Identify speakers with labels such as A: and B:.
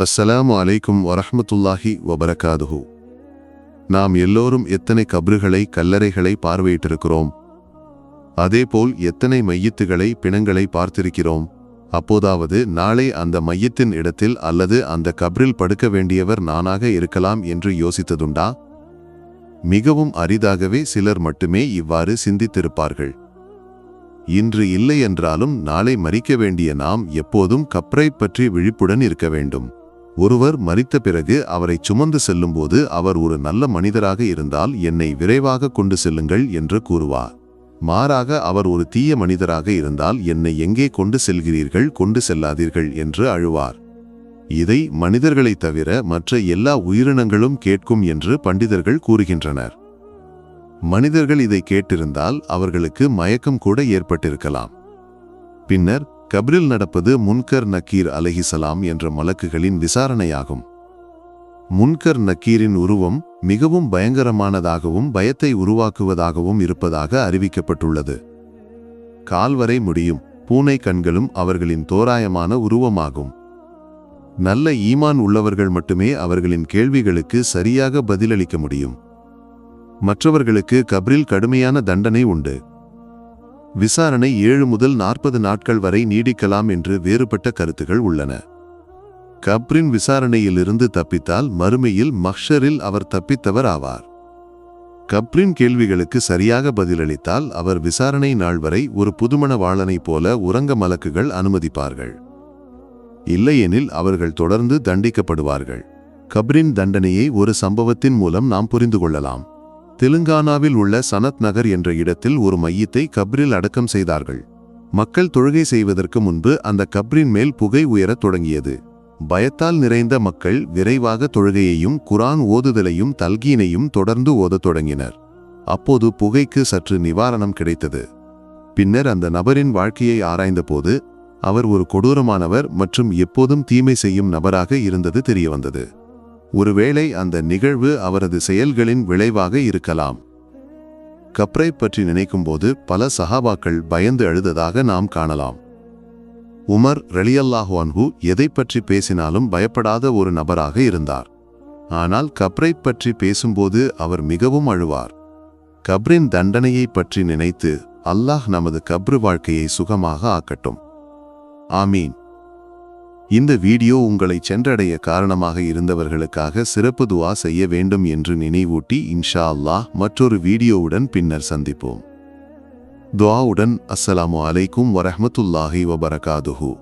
A: அஸ்ஸலாமு அலைக்கும் வரஹமத்துல்லாஹி வபரகாதுஹூ. நாம் எல்லோரும் எத்தனை கபறுகளை கல்லறைகளை பார்வையிட்டிருக்கிறோம். அதேபோல் எத்தனை மையத்துகளை பிணங்களை பார்த்திருக்கிறோம். அப்போதாவது நாளை அந்த மையத்தின் இடத்தில் அல்லது அந்த கப்ரில் படுக்க வேண்டியவர் நானாக இருக்கலாம் என்று யோசித்ததுண்டா? மிகவும் அரிதாகவே சிலர் மட்டுமே இவ்வாறு சிந்தித்திருப்பார்கள். இன்று இல்லை என்றாலும் நாளை மறிக்க வேண்டிய நாம் எப்போதும் கப்ரை பற்றி விழிப்புடன் இருக்க வேண்டும். ஒருவர் மறித்த பிறகு அவரை சுமந்து செல்லும்போது அவர் ஒரு நல்ல மனிதராக இருந்தால் என்னை விரைவாக கொண்டு செல்லுங்கள் என்று கூறுவார். மாறாக அவர் ஒரு தீய மனிதராக இருந்தால் என்னை எங்கே கொண்டு செல்கிறீர்கள் கொண்டு செல்லாதீர்கள் என்று அழுவார். இதை மனிதர்களைத் தவிர மற்ற எல்லா உயிரினங்களும் கேட்கும் என்று பண்டிதர்கள் கூறுகின்றனர். மனிதர்கள் இதை கேட்டிருந்தால் அவர்களுக்கு மயக்கம் கூட ஏற்பட்டிருக்கலாம். பின்னர் கபிரில் நடப்பது முன்கர் நக்கீர் அலஹிசலாம் என்ற மலக்குகளின் விசாரணையாகும். முன்கர் நக்கீரின் உருவம் மிகவும் பயங்கரமானதாகவும் பயத்தை உருவாக்குவதாகவும் இருப்பதாக அறிவிக்கப்பட்டுள்ளது. கால்வரை முடியும் பூனை கண்களும் அவர்களின் தோராயமான உருவமாகும். நல்ல ஈமான் உள்ளவர்கள் மட்டுமே அவர்களின் கேள்விகளுக்கு சரியாக பதிலளிக்க முடியும். மற்றவர்களுக்கு கபிரில் கடுமையான தண்டனை உண்டு. விசாரணை ஏழு முதல் நாற்பது நாட்கள் வரை நீடிக்கலாம் என்று வேறுபட்ட கருத்துகள் உள்ளன. கப்ரின் விசாரணையிலிருந்து தப்பித்தால் மறுமையில் மஹ்ஷரில் அவர் தப்பித்தவர் ஆவார் கப்ரின் கேள்விகளுக்கு சரியாக பதிலளித்தால் அவர் விசாரணை நாள் வரை ஒரு புதுமண வாழனைப் போல உறங்க மலக்குகள் அனுமதிப்பார்கள். இல்லையெனில் அவர்கள் தொடர்ந்து தண்டிக்கப்படுவார்கள். கப்ரின் தண்டனையை ஒரு சம்பவத்தின் மூலம் நாம் புரிந்து கொள்ளலாம். தெலுங்கானாவில் உள்ள சனத் நகர் என்ற இடத்தில் ஒரு மையத்தை கப்ரில் அடக்கம் செய்தார்கள். மக்கள் தொழுகை செய்வதற்கு முன்பு அந்த கப்ரின் மேல் புகை உயரத் தொடங்கியது. பயத்தால் நிறைந்த மக்கள் விரைவாக தொழுகையையும் குரான் ஓதுதலையும் தல்கீனையும் தொடர்ந்து ஓதத் தொடங்கினர். அப்போது புகைக்கு சற்று நிவாரணம் கிடைத்தது. பின்னர் அந்த நபரின் வாழ்க்கையை ஆராய்ந்தபோது அவர் ஒரு கொடூரமானவர் மற்றும் எப்போதும் தீமை செய்யும் நபராக இருந்தது தெரியவந்தது. ஒருவேளை அந்த நிகழ்வு அவரது செயல்களின் விளைவாக இருக்கலாம். கப்ரை பற்றி நினைக்கும்போது பல சஹாபாக்கள் பயந்து அழுததாக நாம் காணலாம். உமர் ரலியல்லாஹு அன்ஹு எதை பற்றி பேசினாலும் பயப்படாத ஒரு நபராக இருந்தார். ஆனால் கப்ரை பற்றி பேசும்போது அவர் மிகவும் அழுவார். கப்ரின் தண்டனையை பற்றி நினைத்து அல்லாஹ் நமது கப்ரு வாழ்க்கையை சுகமாக ஆக்கட்டும். ஆமீன். இந்த வீடியோ உங்களை சென்றடைய காரணமாக இருந்தவர்களுக்காக சிறப்பு துவா செய்ய வேண்டும் என்று நினைவூட்டி இன்ஷா அல்லாஹ் மற்றொரு வீடியோவுடன் பின்னர் சந்திப்போம். துவாவுடன் அஸ்ஸலாமு அலைக்கும் வரஹமத்துல்லாஹி வபரகாதுஹூ.